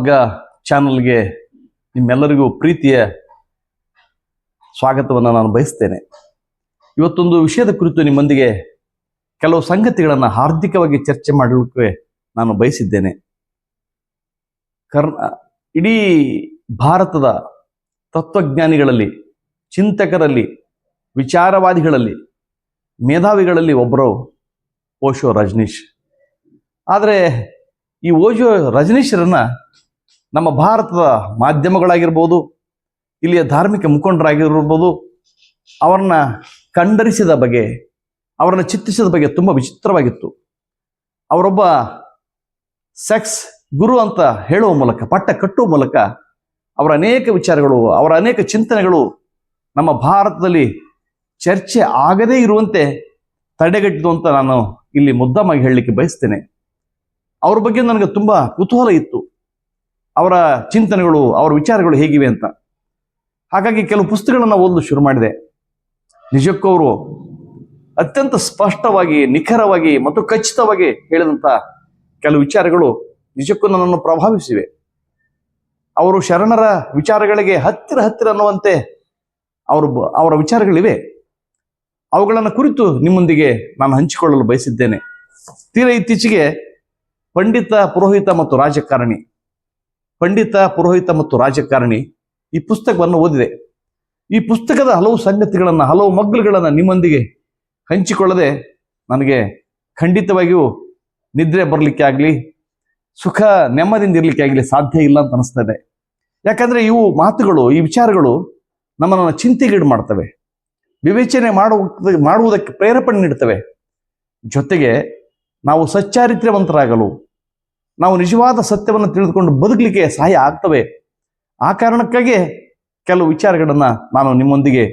ಮಾರ್ಗ ಚಾನಲ್ಗೆ ನಿಮ್ಮೆಲ್ಲರಿಗೂ ಪ್ರೀತಿಯ ಸ್ವಾಗತವನ್ನು ನಾನು ಬಯಸ್ತೇನೆ. ಇವತ್ತೊಂದು ವಿಷಯದ ಕುರಿತು ನಿಮ್ಮೊಂದಿಗೆ ಕೆಲವು ಸಂಗತಿಗಳನ್ನು ಹಾರ್ದಿಕವಾಗಿ ಚರ್ಚೆ ಮಾಡಲಿಕ್ಕೆ ನಾನು ಬಯಸಿದ್ದೇನೆ. ಕರ್ನ, ಇಡೀ ಭಾರತದ ತತ್ವಜ್ಞಾನಿಗಳಲ್ಲಿ, ಚಿಂತಕರಲ್ಲಿ, ವಿಚಾರವಾದಿಗಳಲ್ಲಿ, ಮೇಧಾವಿಗಳಲ್ಲಿ ಒಬ್ಬರು ಓಶೋ ರಜನೀಶ್. ಆದರೆ ಈ ಓಶೋ ರಜನೀಶರನ್ನ ನಮ್ಮ ಭಾರತದ ಮಾಧ್ಯಮಗಳಾಗಿರ್ಬೋದು, ಇಲ್ಲಿಯ ಧಾರ್ಮಿಕ ಮುಖಂಡರಾಗಿರ್ಬೋದು, ಅವರನ್ನ ಕಂಡರಿಸಿದ ಬಗ್ಗೆ, ಅವರನ್ನು ಚಿತ್ತಿಸಿದ ಬಗ್ಗೆ ತುಂಬ ವಿಚಿತ್ರವಾಗಿತ್ತು. ಅವರೊಬ್ಬ ಸೆಕ್ಸ್ ಗುರು ಅಂತ ಹೇಳುವ ಮೂಲಕ, ಪಟ್ಟ ಕಟ್ಟುವ ಮೂಲಕ ಅವರ ಅನೇಕ ವಿಚಾರಗಳು, ಅವರ ಅನೇಕ ಚಿಂತನೆಗಳು ನಮ್ಮ ಭಾರತದಲ್ಲಿ ಚರ್ಚೆ ಆಗದೇ ಇರುವಂತೆ ತಡೆಗಟ್ಟಿದ್ದು ಅಂತ ನಾನು ಇಲ್ಲಿ ಮುದ್ದಮಾಗಿ ಹೇಳಲಿಕ್ಕೆ ಬಯಸ್ತೇನೆ. ಅವ್ರ ಬಗ್ಗೆ ನನಗೆ ತುಂಬ ಕುತೂಹಲ ಇತ್ತು. ಅವರ ಚಿಂತನೆಗಳು, ಅವರ ವಿಚಾರಗಳು ಹೇಗಿವೆ ಅಂತ. ಹಾಗಾಗಿ ಕೆಲವು ಪುಸ್ತಕಗಳನ್ನು ಓದಲು ಶುರು ಮಾಡಿದೆ. ನಿಜಕ್ಕೂ ಅವರು ಅತ್ಯಂತ ಸ್ಪಷ್ಟವಾಗಿ, ನಿಖರವಾಗಿ ಮತ್ತು ಖಚಿತವಾಗಿ ಹೇಳಿದಂಥ ಕೆಲವು ವಿಚಾರಗಳು ನಿಜಕ್ಕೂ ನನ್ನನ್ನು ಪ್ರಭಾವಿಸಿವೆ. ಅವರು ಶರಣರ ವಿಚಾರಗಳಿಗೆ ಹತ್ತಿರ ಹತ್ತಿರ ಅನ್ನುವಂತೆ ಅವರು ಅವರ ವಿಚಾರಗಳಿವೆ. ಅವುಗಳನ್ನು ಕುರಿತು ನಿಮ್ಮೊಂದಿಗೆ ನಾನು ಹಂಚಿಕೊಳ್ಳಲು ಬಯಸಿದ್ದೇನೆ. ತೀರ ಇತ್ತೀಚೆಗೆ ಪಂಡಿತ, ಪುರೋಹಿತ ಮತ್ತು ರಾಜಕಾರಣಿ ಪಂಡಿತ, ಪುರೋಹಿತ ಮತ್ತು ರಾಜಕಾರಣಿ ಈ ಪುಸ್ತಕವನ್ನು ಓದಿದೆ. ಈ ಪುಸ್ತಕದ ಹಲವು ಸಂಗತಿಗಳನ್ನು, ಹಲವು ಮಗ್ಗಲುಗಳನ್ನು ನಿಮ್ಮೊಂದಿಗೆ ಹಂಚಿಕೊಳ್ಳದೆ ನನಗೆ ಖಂಡಿತವಾಗಿಯೂ ನಿದ್ರೆ ಬರಲಿಕ್ಕೆ ಆಗಲಿ, ಸುಖ ನೆಮ್ಮದಿಯಿಂದ ಇರಲಿಕ್ಕೆ ಆಗಲಿ ಸಾಧ್ಯ ಇಲ್ಲ ಅಂತ ಅನಿಸ್ತಾ ಇದೆ. ಯಾಕಂದರೆ ಇವು ಮಾತುಗಳು, ಈ ವಿಚಾರಗಳು ನಮ್ಮನ್ನು ಚಿಂತೆಗೀಡು ಮಾಡ್ತವೆ. ವಿವೇಚನೆ ಮಾಡುವ ಮಾಡುವುದಕ್ಕೆ ಪ್ರೇರೇಪಣೆ ನೀಡ್ತವೆ. ಜೊತೆಗೆ ನಾವು ಸಚ್ಚಾರಿತ್ರ್ಯವಂತರಾಗಲು ನಾವು ನಿಜವಾದ ಸತ್ಯವನ್ನು ತಿಳಿದುಕೊಂಡು ಬದುಕಲಿಕ್ಕೆ ಸಹಾಯ ಆಗ್ತವೆ. ಆ ಕಾರಣಕ್ಕಾಗಿ ಕೆಲವು ವಿಚಾರಗಳನ್ನ ನಾನು ನಿಮ್ಮೊಂದಿಗೆ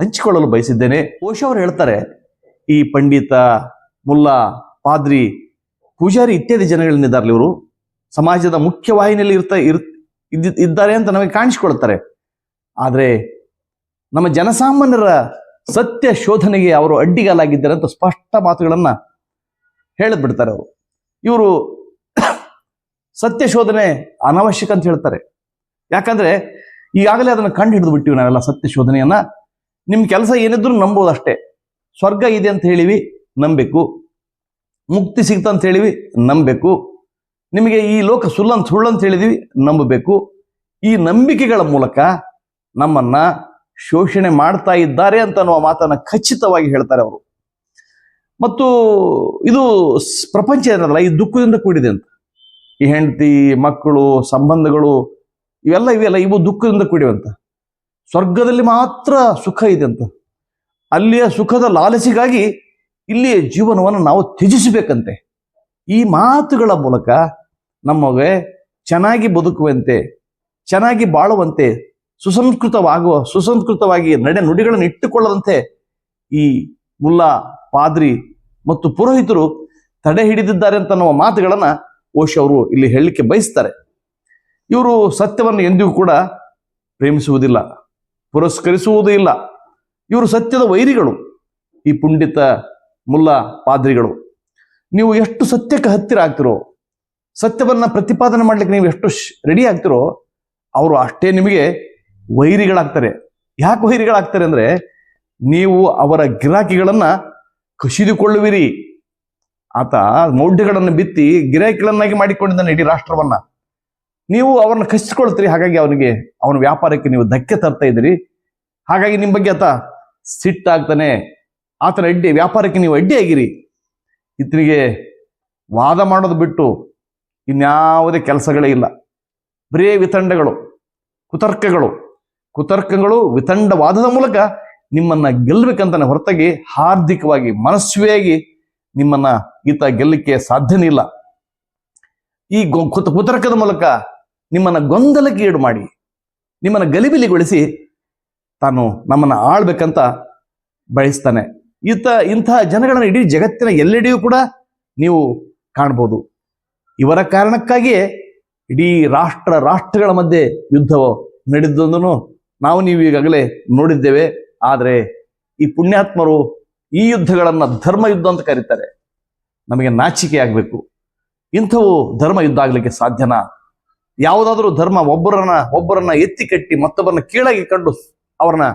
ಹಂಚಿಕೊಳ್ಳಲು ಬಯಸಿದ್ದೇನೆ. ಓಶೋ ಅವರು ಹೇಳ್ತಾರೆ, ಈ ಪಂಡಿತ, ಮುಲ್ಲಾ, ಪಾದ್ರಿ, ಪೂಜಾರಿ ಇತ್ಯಾದಿ ಜನಗಳನ್ನಿದ್ದಾರಲ್ಲ ಇವರು. ಸಮಾಜದ ಮುಖ್ಯವಾಹಿನಿಯಲ್ಲಿ ಇರ್ತಾ, ಇರ್, ಇದ್ದ- ಇದ್ದಾರೆ ಅಂತ ನಮಗೆ ಕಾಣಿಸ್ಕೊಳ್ತಾರೆ. ಆದರೆ ನಮ್ಮ ಜನಸಾಮಾನ್ಯರ ಸತ್ಯ ಶೋಧನೆಗೆ ಅವರು ಅಡ್ಡಿಗಾಲಾಗಿದ್ದಾರೆ ಅಂತ ಸ್ಪಷ್ಟ ಮಾತುಗಳನ್ನ ಹೇಳಿದ್ಬಿಡ್ತಾರೆ ಅವರು. ಇವರು ಸತ್ಯ ಶೋಧನೆ ಅನಾವಶ್ಯಕ ಅಂತ ಹೇಳ್ತಾರೆ. ಯಾಕಂದ್ರೆ ಈಗಾಗಲೇ ಅದನ್ನು ಕಂಡು ಹಿಡಿದು ಬಿಟ್ಟಿವಿ ನಾವೆಲ್ಲ ಸತ್ಯ ಶೋಧನೆಯನ್ನ. ನಿಮ್ಮ ಕೆಲಸ ಏನಿದ್ರು ನಂಬೋದು ಅಷ್ಟೇ. ಸ್ವರ್ಗ ಇದೆ ಅಂತ ಹೇಳಿವಿ ನಂಬಬೇಕು ಮುಕ್ತಿ ಸಿಗ್ತ ಅಂತ ಹೇಳಿವಿ ನಂಬಬೇಕು ನಿಮಗೆ ಈ ಲೋಕ ಸುಳ್ಳಂತ ಸುಳ್ಳು ಅಂತ ಹೇಳಿದೀವಿ, ನಂಬಬೇಕು. ಈ ನಂಬಿಕೆಗಳ ಮೂಲಕ ನಮ್ಮನ್ನ ಶೋಷಣೆ ಮಾಡ್ತಾ ಇದ್ದಾರೆ ಅಂತ ಅನ್ನುವ ಮಾತನ್ನ ಖಚಿತವಾಗಿ ಹೇಳ್ತಾರೆ ಅವರು. ಮತ್ತು ಇದು ಪ್ರಪಂಚ ಏನಲ್ಲ ಈ ದುಃಖದಿಂದ ಕೂಡಿದೆ ಅಂತ. ಈ ಹೆಂಡತಿ, ಮಕ್ಕಳು, ಸಂಬಂಧಗಳು, ಇವೆಲ್ಲ ಇವೆಲ್ಲ ಇವು ದುಃಖದಿಂದ ಕೂಡಿವಂತ ಸ್ವರ್ಗದಲ್ಲಿ ಮಾತ್ರ ಸುಖ ಇದೆ ಅಂತ. ಅಲ್ಲಿಯ ಸುಖದ ಲಾಲಸಿಗಾಗಿ ಇಲ್ಲಿಯ ಜೀವನವನ್ನು ನಾವು ತ್ಯಜಿಸಬೇಕಂತೆ. ಈ ಮಾತುಗಳ ಮೂಲಕ ನಮಗೆ ಚೆನ್ನಾಗಿ ಬದುಕುವಂತೆ, ಚೆನ್ನಾಗಿ ಬಾಳುವಂತೆ, ಸುಸಂಸ್ಕೃತವಾಗುವ, ಸುಸಂಸ್ಕೃತವಾಗಿ ನಡೆ ನುಡಿಗಳನ್ನು ಇಟ್ಟುಕೊಳ್ಳದಂತೆ ಈ ಮುಲ್ಲಾ, ಪಾದ್ರಿ ಮತ್ತು ಪುರೋಹಿತರು ತಡೆ ಹಿಡಿದಿದ್ದಾರೆ ಅಂತ ಅನ್ನುವ ಮಾತುಗಳನ್ನ ಓಶೋ ಅವರು ಇಲ್ಲಿ ಹೇಳಲಿಕ್ಕೆ ಬಯಸ್ತಾರೆ. ಇವರು ಸತ್ಯವನ್ನು ಎಂದಿಗೂ ಕೂಡ ಪ್ರೇಮಿಸುವುದಿಲ್ಲ, ಪುರಸ್ಕರಿಸುವುದೂ ಇಲ್ಲ. ಇವರು ಸತ್ಯದ ವೈರಿಗಳು, ಈ ಪುಂಡಿತ ಮುಲ್ಲ ಪಾದ್ರಿಗಳು. ನೀವು ಎಷ್ಟು ಸತ್ಯಕ್ಕೆ ಹತ್ತಿರ ಆಗ್ತಿರೋ, ಸತ್ಯವನ್ನು ಪ್ರತಿಪಾದನೆ ಮಾಡ್ಲಿಕ್ಕೆ ನೀವು ಎಷ್ಟು ರೆಡಿ ಆಗ್ತಿರೋ, ಅವರು ಅಷ್ಟೇ ನಿಮಗೆ ವೈರಿಗಳಾಗ್ತಾರೆ. ಯಾಕೆ ವೈರಿಗಳಾಗ್ತಾರೆ ಅಂದರೆ, ನೀವು ಅವರ ಗಿರಾಕಿಗಳನ್ನು ಕಸಿದುಕೊಳ್ಳುವಿರಿ. ಆತ ಮೌಢ್ಯಗಳನ್ನು ಬಿತ್ತಿ ಗಿರಾಕಿಗಳನ್ನಾಗಿ ಮಾಡಿಕೊಂಡಿದ್ದಾನೆ ಇಡೀ ರಾಷ್ಟ್ರವನ್ನ. ನೀವು ಅವ್ರನ್ನ ಕಚ್ಚಿಕೊಳ್ತೀರಿ ಹಾಗಾಗಿ ಅವನಿಗೆ, ಅವನ ವ್ಯಾಪಾರಕ್ಕೆ ನೀವು ಧಕ್ಕೆ ತರ್ತಾ ಇದ್ದೀರಿ. ಹಾಗಾಗಿ ನಿಮ್ಮ ಬಗ್ಗೆ ಆತ ಸಿಟ್ಟಾಗ್ತಾನೆ. ಆತನ ಅಡ್ಡಿ, ವ್ಯಾಪಾರಕ್ಕೆ ನೀವು ಅಡ್ಡಿಯಾಗಿರಿ. ಇತನಿಗೆ ವಾದ ಮಾಡೋದು ಬಿಟ್ಟು ಇನ್ಯಾವುದೇ ಕೆಲಸಗಳೇ ಇಲ್ಲ. ಬರೇ ವಿತಂಡಗಳು, ಕುತರ್ಕಗಳು. ಕುತರ್ಕಗಳು ವಿತಂಡವಾದದ ಮೂಲಕ ನಿಮ್ಮನ್ನ ಗೆಲ್ಲಬೇಕಂತಾನೆ ಹೊರತಾಗಿ ಹಾರ್ದಿಕವಾಗಿ ಮನಸ್ವಿಯಾಗಿ ನಿಮ್ಮನ್ನ ಈತ ಗೆಲ್ಲಕ್ಕೆ ಸಾಧ್ಯನೇ ಇಲ್ಲ. ಈ ಕುತ, ಕುತರ್ಕದ ಮೂಲಕ ನಿಮ್ಮನ್ನ ಗೊಂದಲಕ್ಕೆ ಈಡು ಮಾಡಿ, ನಿಮ್ಮನ್ನ ಗಲಿಬಿಲಿಗೊಳಿಸಿ ತಾನು ನಮ್ಮನ್ನ ಆಳ್ಬೇಕಂತ ಬಯಸ್ತಾನೆ. ಈತ ಇಂತಹ ಜನಗಳನ್ನ ಇಡೀ ಜಗತ್ತಿನ ಎಲ್ಲೆಡೆಯೂ ಕೂಡ ನೀವು ಕಾಣ್ಬೋದು. ಇವರ ಕಾರಣಕ್ಕಾಗಿಯೇ ಇಡೀ ರಾಷ್ಟ್ರ, ರಾಷ್ಟ್ರಗಳ ಮಧ್ಯೆ ಯುದ್ಧ ನಡೆದೊಂದನ್ನು ನಾವು ನೀವು ಈಗಾಗಲೇ ನೋಡಿದ್ದೇವೆ. ಆದರೆ ಈ ಪುಣ್ಯಾತ್ಮರು ಈ ಯುದ್ಧಗಳನ್ನ ಧರ್ಮ ಯುದ್ಧ ಅಂತ ಕರೀತಾರೆ. ನಮಗೆ ನಾಚಿಕೆ ಆಗಬೇಕು. ಇಂಥವು ಧರ್ಮ ಯುದ್ಧ ಆಗ್ಲಿಕ್ಕೆ ಸಾಧ್ಯನಾ? ಯಾವುದಾದ್ರೂ ಧರ್ಮ ಒಬ್ಬರನ್ನ ಒಬ್ಬರನ್ನ ಎತ್ತಿ ಕಟ್ಟಿ ಮತ್ತೊಬ್ಬರನ್ನ ಕೀಳಾಗಿ ಕಂಡು ಅವರನ್ನ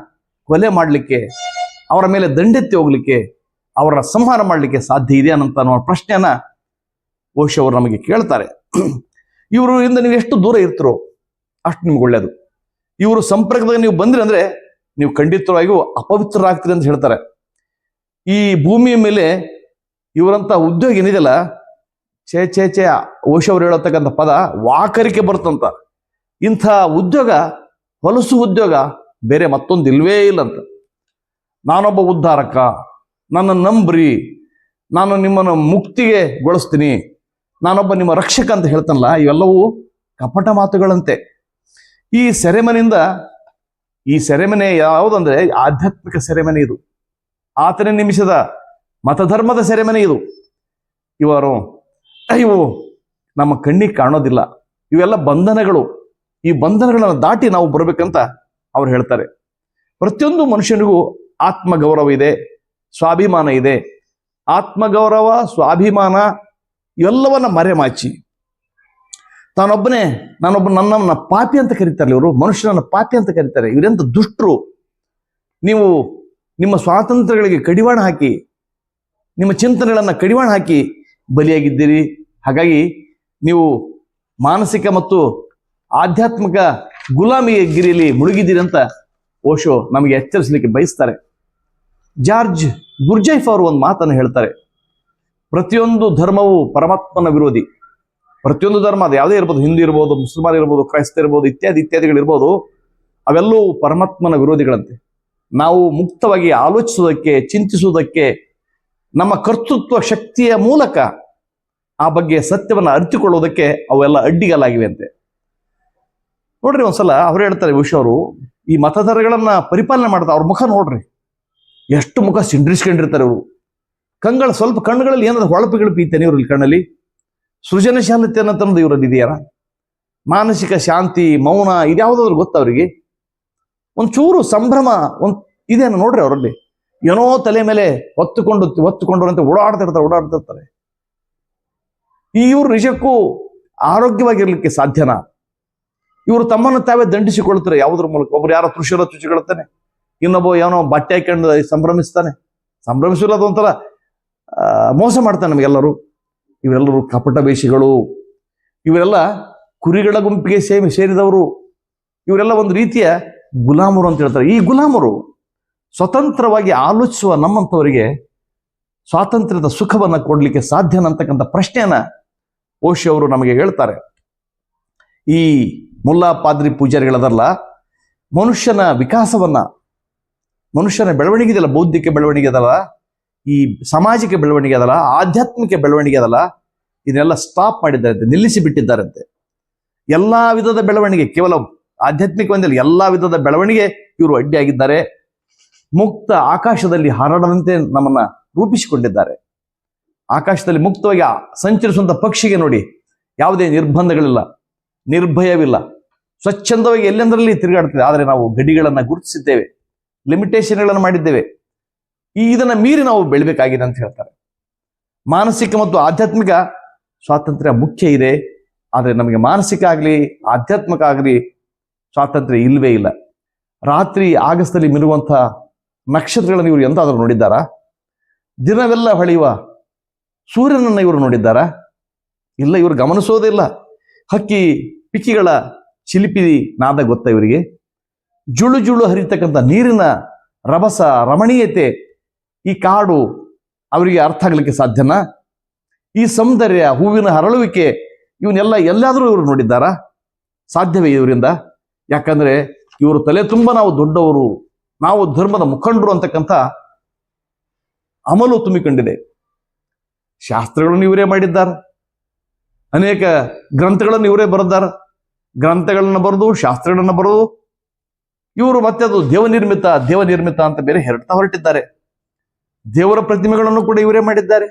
ಕೊಲೆ ಮಾಡಲಿಕ್ಕೆ, ಅವರ ಮೇಲೆ ದಂಡೆತ್ತಿ ಹೋಗ್ಲಿಕ್ಕೆ ಅವರ ಸಂಹಾರ ಮಾಡಲಿಕ್ಕೆ ಸಾಧ್ಯ ಇದೆ ಅನ್ನೋ ಅನ್ನೋ ಪ್ರಶ್ನೆಯನ್ನ ಓಶೋ ಅವರು ನಮಗೆ ಕೇಳ್ತಾರೆ. ಇವರು ಇಂದ ನೀವು ಎಷ್ಟು ದೂರ ಇರ್ತಿರೋ ಅಷ್ಟು ನಿಮ್ಗೆ ಒಳ್ಳೇದು. ಇವರು ಸಂಪರ್ಕದಾಗ ನೀವು ಬಂದ್ರಿ ಅಂದ್ರೆ ನೀವು ಖಂಡಿತವಾಗಿಯೂ ಅಪವಿತ್ರರಾಗ್ತೀರಿ ಅಂತ ಹೇಳ್ತಾರೆ. ಈ ಭೂಮಿಯ ಮೇಲೆ ಇವರಂತ ಉದ್ಯೋಗ ಏನಿದೆಯಲ್ಲ, ಛೇ ಛೇ ಛೇ, ಓಶವ್ರು ಹೇಳತಕ್ಕಂಥ ಪದ ವಾಕರಿಕೆ ಬರುತ್ತಂತ. ಇಂಥ ಉದ್ಯೋಗ, ಹೊಲಸು ಉದ್ಯೋಗ ಬೇರೆ ಮತ್ತೊಂದು ಇಲ್ವೇ ಇಲ್ಲ ಅಂತ ನಾನೊಬ್ಬ ಉದ್ಧಾರಕ, ನನ್ನ ನಂಬ್ರಿ, ನಾನು ನಿಮ್ಮನ್ನು ಮುಕ್ತಿಗೆ ಗೊಳಿಸ್ತೀನಿ, ನಾನೊಬ್ಬ ನಿಮ್ಮ ರಕ್ಷಕ ಅಂತ ಹೇಳ್ತಾನಲ್ಲ, ಇವೆಲ್ಲವೂ ಕಪಟ ಮಾತುಗಳಂತೆ. ಈ ಸೆರೆಮನೆಯಿಂದ, ಈ ಸೆರೆಮನೆ ಯಾವುದಂದ್ರೆ ಆಧ್ಯಾತ್ಮಿಕ ಸೆರೆಮನೆ ಇದು. ಆತನೇ ನಿಮಿಷದ ಮತಧರ್ಮದ ಸೆರೆಮನೆ ಇದು. ಇವರು ಇವು ನಮ್ಮ ಕಣ್ಣಿಗೆ ಕಾಣೋದಿಲ್ಲ. ಇವೆಲ್ಲ ಬಂಧನಗಳು. ಈ ಬಂಧನಗಳನ್ನು ದಾಟಿ ನಾವು ಬರಬೇಕಂತ ಅವ್ರು ಹೇಳ್ತಾರೆ. ಪ್ರತಿಯೊಂದು ಮನುಷ್ಯನಿಗೂ ಆತ್ಮಗೌರವ ಇದೆ, ಸ್ವಾಭಿಮಾನ ಇದೆ. ಆತ್ಮಗೌರವ, ಸ್ವಾಭಿಮಾನ ಇವೆಲ್ಲವನ್ನ ಮರೆಮಾಚಿ. ತಾನೊಬ್ಬನೇ, ನಾನೊಬ್ಬ ನನ್ನ ಪಾಪಿ ಅಂತ ಕರೀತಾರೆ ಇವರು, ಮನುಷ್ಯನನ್ನ ಪಾಪಿ ಅಂತ ಕರೀತಾರೆ. ಇವರೆಂತ ದುಷ್ಟರು. ನೀವು ನಿಮ್ಮ ಸ್ವಾತಂತ್ರ್ಯಗಳಿಗೆ ಕಡಿವಾಣ ಹಾಕಿ, ನಿಮ್ಮ ಚಿಂತನೆಗಳನ್ನು ಕಡಿವಾಣ ಹಾಕಿ ಬಲಿಯಾಗಿದ್ದೀರಿ. ಹಾಗಾಗಿ ನೀವು ಮಾನಸಿಕ ಮತ್ತು ಆಧ್ಯಾತ್ಮಿಕ ಗುಲಾಮಿಯ ಗಿರಿಯಲ್ಲಿ ಮುಳುಗಿದ್ದೀರಿ ಅಂತ ಓಶೋ ನಮಗೆ ಎಚ್ಚರಿಸಲಿಕ್ಕೆ ಬಯಸ್ತಾರೆ. ಜಾರ್ಜ್ ಗುರ್ಜೈಫ್ ಅವರು ಒಂದು ಮಾತನ್ನು ಹೇಳ್ತಾರೆ, ಪ್ರತಿಯೊಂದು ಧರ್ಮವು ಪರಮಾತ್ಮನ ವಿರೋಧಿ. ಪ್ರತಿಯೊಂದು ಧರ್ಮ ಅದು ಯಾವುದೇ ಇರ್ಬೋದು, ಹಿಂದೂ ಇರ್ಬೋದು, ಮುಸಲ್ಮಾನ್ ಇರ್ಬೋದು, ಕ್ರೈಸ್ತ ಇರ್ಬೋದು, ಇತ್ಯಾದಿ ಇತ್ಯಾದಿಗಳಿರ್ಬೋದು, ಅವೆಲ್ಲವೂ ಪರಮಾತ್ಮನ ವಿರೋಧಿಗಳಂತೆ. ನಾವು ಮುಕ್ತವಾಗಿ ಆಲೋಚಿಸುವುದಕ್ಕೆ, ಚಿಂತಿಸುವುದಕ್ಕೆ, ನಮ್ಮ ಕರ್ತೃತ್ವ ಶಕ್ತಿಯ ಮೂಲಕ ಆ ಬಗ್ಗೆ ಸತ್ಯವನ್ನು ಅರಿತುಕೊಳ್ಳುವುದಕ್ಕೆ ಅವೆಲ್ಲ ಅಡ್ಡಿಗಲಾಗಿವೆ ಅಂತೆ ನೋಡ್ರಿ ಒಂದ್ಸಲ ಅವ್ರು ಹೇಳ್ತಾರೆ ವಿಶ್ವ ಅವರು, ಈ ಮತದಾರಗಳನ್ನ ಪರಿಪಾಲನೆ ಮಾಡ್ತಾರೆ ಅವ್ರ ಮುಖ ನೋಡ್ರಿ. ಎಷ್ಟು ಮುಖ ಸಿಂಡ್ರಿಸ್ಕೊಂಡಿರ್ತಾರೆ ಅವರು ಕಂಗಳ ಸ್ವಲ್ಪ ಕಣ್ಣುಗಳಲ್ಲಿ ಏನಾದ್ರು ಹೊಳಪು ಗಿಳಪು ಇತ್ತೇನೆ ಇವ್ರಲ್ಲಿ ಕಣ್ಣಲ್ಲಿ. ಸೃಜನಶೀಲತೆ ಅನ್ನೋದು ಇವರಲ್ಲಿ ಇದೆಯಾರ ಮಾನಸಿಕ ಶಾಂತಿ, ಮೌನ ಇದ್ಯಾವುದಾದ್ರು ಗೊತ್ತ ಅವರಿಗೆ? ಒಂಚೂರು ಸಂಭ್ರಮ, ಒಂದ್ ಇದೇನು ನೋಡ್ರಿ ಅವರಲ್ಲಿ. ಏನೋ ತಲೆ ಮೇಲೆ ಹೊತ್ತುಕೊಂಡು ಹೊತ್ತುಕೊಂಡು ಅಂತ ಓಡಾಡ್ತಿರ್ತಾರೆ ಓಡಾಡ್ತಿರ್ತಾರೆ ಇವರು ನಿಜಕ್ಕೂ ಆರೋಗ್ಯವಾಗಿರ್ಲಿಕ್ಕೆ ಸಾಧ್ಯನಾ? ಇವರು ತಮ್ಮನ್ನು ತಾವೇ ದಂಡಿಸಿಕೊಳ್ತಾರೆ ಯಾವುದ್ರ ಮೂಲಕ? ಒಬ್ರು ಯಾರೋ ತುಷಿರೋ ತುಚಿಕೊಳ್ತಾನೆ ಇನ್ನೊಬ್ಬ ಏನೋ ಬಟ್ಟೆ ಹಾಕೊಂಡು ಸಂಭ್ರಮಿಸ್ತಾನೆ. ಸಂಭ್ರಮಿಸಿರೋದು ಒಂಥರ ಮೋಸ ಮಾಡ್ತಾನೆ ನಮಗೆಲ್ಲರೂ. ಇವರೆಲ್ಲರೂ ಕಪಟ ಬೇಷಿಗಳು ಇವರೆಲ್ಲ ಕುರಿಗಳ ಗುಂಪಿಗೆ ಸೇಮಿ, ಸೇರಿದವರು. ಇವರೆಲ್ಲ ಒಂದು ರೀತಿಯ ಗುಲಾಮರು ಅಂತ ಹೇಳ್ತಾರೆ. ಈ ಗುಲಾಮರು ಸ್ವತಂತ್ರವಾಗಿ ಆಲೋಚಿಸುವ ನಮ್ಮಂಥವರಿಗೆ ಸ್ವಾತಂತ್ರ್ಯದ ಸುಖವನ್ನು ಕೊಡಲಿಕ್ಕೆ ಸಾಧ್ಯನ ಅಂತಕ್ಕಂಥ ಪ್ರಶ್ನೆಯನ್ನ ಓಶಿ ಅವರು ನಮಗೆ ಹೇಳ್ತಾರೆ. ಈ ಮುಲ್ಲಾ ಪಾದ್ರಿ ಪೂಜಾರಿಗಳದಲ್ಲ, ಮನುಷ್ಯನ ವಿಕಾಸವನ್ನ, ಮನುಷ್ಯನ ಬೆಳವಣಿಗೆ ಇದೆಯಲ್ಲ, ಬೌದ್ಧಿಕ ಬೆಳವಣಿಗೆ ಅದಲ್ಲ, ಈ ಸಾಮಾಜಿಕ ಬೆಳವಣಿಗೆ ಅದಲ್ಲ, ಆಧ್ಯಾತ್ಮಿಕ ಬೆಳವಣಿಗೆ ಅದಲ್ಲ, ಇದನ್ನೆಲ್ಲ ಸ್ಟಾಪ್ ಮಾಡಿದ್ದಾರಂತೆ ನಿಲ್ಲಿಸಿ ಬಿಟ್ಟಿದ್ದಾರಂತೆ ಎಲ್ಲಾ ವಿಧದ ಬೆಳವಣಿಗೆ, ಕೇವಲ ಆಧ್ಯಾತ್ಮಿಕ ಒಂದಲ್ಲಿ ಎಲ್ಲಾ ವಿಧದ ಬೆಳವಣಿಗೆ ಇವರು ಅಡ್ಡಿಯಾಗಿದ್ದಾರೆ. ಮುಕ್ತ ಆಕಾಶದಲ್ಲಿ ಹಾರಾಡದಂತೆ ನಮ್ಮನ್ನ ರೂಪಿಸಿಕೊಂಡಿದ್ದಾರೆ. ಆಕಾಶದಲ್ಲಿ ಮುಕ್ತವಾಗಿ ಸಂಚರಿಸುವಂತ ಪಕ್ಷಿಗೆ ನೋಡಿ, ಯಾವುದೇ ನಿರ್ಬಂಧಗಳಿಲ್ಲ, ನಿರ್ಭಯವಿಲ್ಲ. ಸ್ವಚ್ಛಂದವಾಗಿ ಎಲ್ಲೆಂದರಲ್ಲಿ ತಿರುಗಾಡ್ತಿದೆ, ಆದರೆ ನಾವು ಗಡಿಗಳನ್ನ ಗುರುತಿಸಿದ್ದೇವೆ, ಲಿಮಿಟೇಷನ್ಗಳನ್ನು ಮಾಡಿದ್ದೇವೆ. ಈ ಇದನ್ನ ಮೀರಿ ನಾವು ಬೆಳಿಬೇಕಾಗಿದೆ ಅಂತ ಹೇಳ್ತಾರೆ. ಮಾನಸಿಕ ಮತ್ತು ಆಧ್ಯಾತ್ಮಿಕ ಸ್ವಾತಂತ್ರ್ಯ ಮುಖ್ಯ ಇದೆ, ಆದರೆ ನಮಗೆ ಮಾನಸಿಕ ಆಗಲಿ, ಆಧ್ಯಾತ್ಮಿಕ ಆಗಲಿ ಸ್ವಾತಂತ್ರ್ಯ ಇಲ್ಲವೇ ಇಲ್ಲ. ರಾತ್ರಿ ಆಗಸದಲ್ಲಿ ಮಿರುವಂಥ ನಕ್ಷತ್ರಗಳನ್ನು ಇವರು ಎಂದಾದರೂ ನೋಡಿದ್ದಾರಾ? ದಿನವೆಲ್ಲ ಹೊಳೆಯುವ ಸೂರ್ಯನನ್ನು ಇವರು ನೋಡಿದ್ದಾರಾ? ಇಲ್ಲ, ಇವರು ಗಮನಿಸೋದಿಲ್ಲ ಹಕ್ಕಿ ಪಿಕ್ಕಿಗಳ ಚಿಲಿಪಿ ನಾದ ಗೊತ್ತ ಇವರಿಗೆ? ಜುಳು ಜುಳು ಹರಿತಕ್ಕಂಥ ನೀರಿನ ರಭಸ, ರಮಣೀಯತೆ ಈ ಕಾಡು ಅವರಿಗೆ ಅರ್ಥ ಆಗಲಿಕ್ಕೆ ಸಾಧ್ಯನಾ? ಈ ಸೌಂದರ್ಯ, ಹೂವಿನ ಹರಳುವಿಕೆ, ಇವನ್ನೆಲ್ಲ ಎಲ್ಲಾದರೂ ಇವರು ನೋಡಿದ್ದಾರಾ? ಸಾಧ್ಯವೇ ಇವರಿಂದ ಯಾಕಂದ್ರೆ ಇವರು ತಲೆ ತುಂಬ ನಾವು ದೊಡ್ಡವರು, ನಾವು ಧರ್ಮದ ಮುಖಂಡರು ಅಂತಕ್ಕಂಥ ಅಮಲು ತುಂಬಿಕೊಂಡಿದೆ. ಶಾಸ್ತ್ರಗಳನ್ನು ಇವರೇ ಮಾಡಿದ್ದಾರೆ? ಅನೇಕ ಗ್ರಂಥಗಳನ್ನು ಇವರೇ ಬರೆದಾರ? ಗ್ರಂಥಗಳನ್ನ ಬರೆದು, ಶಾಸ್ತ್ರಗಳನ್ನ ಬರೆದು, ಇವರು ಮತ್ತೆ ಅದು ದೇವನಿರ್ಮಿತ ದೇವನಿರ್ಮಿತ ಅಂತ ಬೇರೆ ಹೆರಡ್ತಾ ಹೊರಟಿದ್ದಾರೆ. ದೇವರ ಪ್ರತಿಮೆಗಳನ್ನು ಕೂಡ ಇವರೇ ಮಾಡಿದ್ದಾರೆ.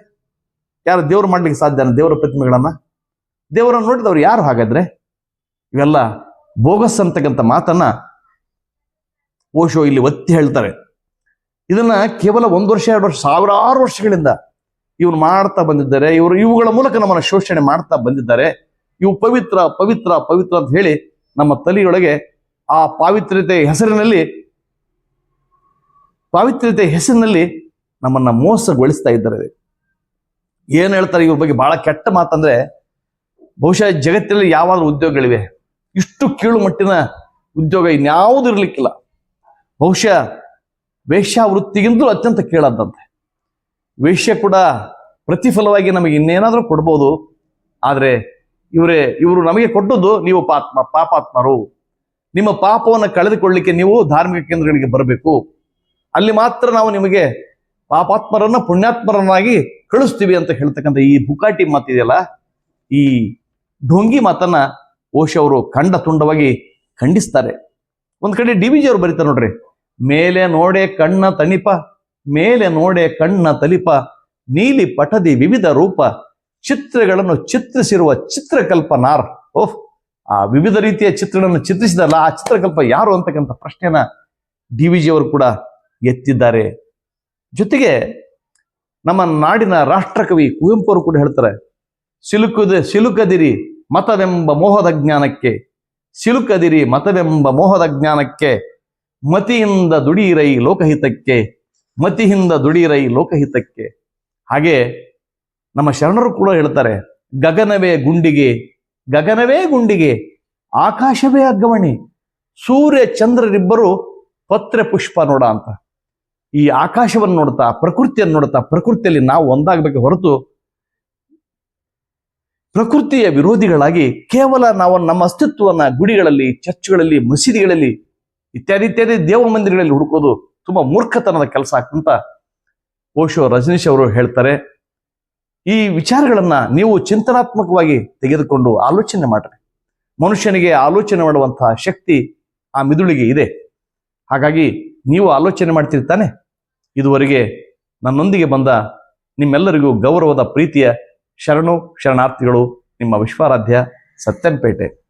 ಯಾರು ದೇವರು ಮಾಡ್ಲಿಕ್ಕೆ ಸಾಧ್ಯ ದೇವರ ಪ್ರತಿಮೆಗಳನ್ನ? ದೇವರನ್ನು ನೋಡಿದವರು ಯಾರು ಹಾಗಾದ್ರೆ? ಇವೆಲ್ಲ ಬೋಗಸ್ ಅಂತಕ್ಕಂಥ ಮಾತನ್ನ ಓಶೋ ಇಲ್ಲಿ ಒತ್ತಿ ಹೇಳ್ತಾರೆ. ಇದನ್ನ ಕೇವಲ ಒಂದು ವರ್ಷ, ಎರಡು ವರ್ಷ, ಸಾವಿರಾರು ವರ್ಷಗಳಿಂದ ಇವನು ಮಾಡ್ತಾ ಬಂದಿದ್ದಾರೆ. ಇವರು ಇವುಗಳ ಮೂಲಕ ನಮ್ಮನ್ನು ಶೋಷಣೆ ಮಾಡ್ತಾ ಬಂದಿದ್ದಾರೆ. ಇವು ಪವಿತ್ರ ಪವಿತ್ರ ಪವಿತ್ರ ಅಂತ ಹೇಳಿ ನಮ್ಮ ತಲೆಯೊಳಗೆ ಆ ಪಾವಿತ್ರ್ಯತೆ ಹೆಸರಿನಲ್ಲಿ ಪಾವಿತ್ರ್ಯತೆ ಹೆಸರಿನಲ್ಲಿ ನಮ್ಮನ್ನ ಮೋಸಗೊಳಿಸ್ತಾ ಇದ್ದಾರೆ. ಏನು ಹೇಳ್ತಾರೆ ಇವ್ರ ಬಗ್ಗೆ ಬಹಳ ಕೆಟ್ಟ ಮಾತಂದ್ರೆ, ಬಹುಶಃ ಜಗತ್ತಿನಲ್ಲಿ ಯಾವಾದ್ರೂ ಉದ್ಯೋಗಗಳಿವೆ. ಇಷ್ಟು ಕೀಳು ಮಟ್ಟಿನ ಉದ್ಯೋಗ ಇನ್ಯಾವುದು ಇರ್ಲಿಕ್ಕಿಲ್ಲ. ಬಹುಶಃ ವೇಶ್ಯಾವೃತ್ತಿಗಿಂತಲೂ ಅತ್ಯಂತ ಕೀಳಾದಂತೆ. ವೇಶ್ಯ ಕೂಡ ಪ್ರತಿಫಲವಾಗಿ ನಮಗೆ ಇನ್ನೇನಾದರೂ ಕೊಡ್ಬೋದು. ಆದರೆ ಇವರೇ, ಇವರು ನಮಗೆ ಕೊಟ್ಟದ್ದು ನೀವು ಪಾತ್ಮ, ಪಾಪಾತ್ಮರು. ನಿಮ್ಮ ಪಾಪವನ್ನು ಕಳೆದುಕೊಳ್ಳಿಕ್ಕೆ ನೀವು ಧಾರ್ಮಿಕ ಕೇಂದ್ರಗಳಿಗೆ ಬರಬೇಕು. ಅಲ್ಲಿ ಮಾತ್ರ ನಾವು ನಿಮಗೆ ಪಾಪಾತ್ಮರನ್ನ, ಪುಣ್ಯಾತ್ಮರನ್ನಾಗಿ ಕಳಿಸ್ತೀವಿ ಅಂತ ಹೇಳ್ತಕ್ಕಂಥ ಈ ಬುಕಾಟಿ ಮಾತಿದೆಯಲ್ಲ, ಈ ಢೋಂಗಿ ಮಾತನ್ನ ಓಶ್ ಅವರು ಖಂಡ ತುಂಡವಾಗಿ ಖಂಡಿಸ್ತಾರೆ. ಒಂದ್ ಕಡೆ ಡಿ ವಿಜಿ ಅವರು ಬರೀತಾರೆ ನೋಡ್ರಿ. ಮೇಲೆ ನೋಡೆ ಕಣ್ಣ ತಣಿಪ, ಮೇಲೆ ನೋಡೆ ಕಣ್ಣ ತಲಿಪ, ನೀಲಿ ಪಟದಿ ವಿವಿಧ ರೂಪ, ಚಿತ್ರಗಳನ್ನು ಚಿತ್ರಿಸಿರುವ ಚಿತ್ರಕಲ್ಪನಾರ್ ಓಹ್, ಆ ವಿವಿಧ ರೀತಿಯ ಚಿತ್ರಗಳನ್ನು ಚಿತ್ರಿಸಿದಲ್ಲ, ಆ ಚಿತ್ರಕಲ್ಪ ಯಾರು ಅಂತಕ್ಕಂಥ ಪ್ರಶ್ನೆನ ಡಿ ವಿ ಜಿ ಅವರು ಕೂಡ ಎತ್ತಿದ್ದಾರೆ. ಜೊತೆಗೆ ನಮ್ಮ ನಾಡಿನ ರಾಷ್ಟ್ರಕವಿ ಕುವೆಂಪು ಅವರು ಕೂಡ ಹೇಳ್ತಾರೆ, ಸಿಲುಕದ, ಸಿಲುಕದಿರಿ ಮತವೆಂಬ ಮೋಹದ ಜ್ಞಾನಕ್ಕೆ, ಸಿಲುಕದಿರಿ ಮತವೆಂಬ ಮೋಹದ ಜ್ಞಾನಕ್ಕೆ, ಮತಿಯಿಂದ ದುಡಿಯಿರೈ ಲೋಕಹಿತಕ್ಕೆ, ಮತಿಯಿಂದ ದುಡಿಯಿರೈ ಲೋಕಹಿತಕ್ಕೆ. ಹಾಗೆ ನಮ್ಮ ಶರಣರು ಕೂಡ ಹೇಳ್ತಾರೆ, ಗಗನವೇ ಗುಂಡಿಗೆ ಗಗನವೇ ಗುಂಡಿಗೆ, ಆಕಾಶವೇ ಅಗ್ಗವಣಿ ಸೂರ್ಯ ಚಂದ್ರರಿಬ್ಬರು ಪತ್ರೆ ಪುಷ್ಪ ನೋಡ ಅಂತ. ಈ ಆಕಾಶವನ್ನು ನೋಡ್ತಾ ಪ್ರಕೃತಿಯನ್ನು ನೋಡ್ತಾ, ಪ್ರಕೃತಿಯಲ್ಲಿ ನಾವು ಒಂದಾಗಬೇಕು ಹೊರತು ಪ್ರಕೃತಿಯ ವಿರೋಧಿಗಳಾಗಿ ಕೇವಲ ನಾವು ನಮ್ಮ ಅಸ್ತಿತ್ವವನ್ನು ಗುಡಿಗಳಲ್ಲಿ, ಚರ್ಚ್ಗಳಲ್ಲಿ, ಮಸೀದಿಗಳಲ್ಲಿ ಇತ್ಯಾದಿ ಇತ್ಯಾದಿ ದೇವ ಮಂದಿರಗಳಲ್ಲಿ ಹುಡುಕೋದು ತುಂಬಾ ಮೂರ್ಖತನದ ಕೆಲಸ ಅಂತ ಓಶೋ ರಜನೀಶ್ ಅವರು ಹೇಳ್ತಾರೆ. ಈ ವಿಚಾರಗಳನ್ನ ನೀವು ಚಿಂತನಾತ್ಮಕವಾಗಿ ತೆಗೆದುಕೊಂಡು ಆಲೋಚನೆ ಮಾಡ್ರಿ. ಮನುಷ್ಯನಿಗೆ ಆಲೋಚನೆ ಮಾಡುವಂತಹ ಶಕ್ತಿ ಆ ಮಿದುಳಿಗೆ ಇದೆ. ಹಾಗಾಗಿ ನೀವು ಆಲೋಚನೆ ಮಾಡ್ತಿರ್ತಾನೆ ಇದುವರೆಗೆ ನನ್ನೊಂದಿಗೆ ಬಂದ ನಿಮ್ಮೆಲ್ಲರಿಗೂ ಗೌರವದ ಪ್ರೀತಿಯ ಶರಣು ಶರಣಾರ್ಥಿಗಳು ನಿಮ್ಮ ವಿಶ್ವಾರಾಧ್ಯ ಸತ್ಯಂಪೇಟೆ.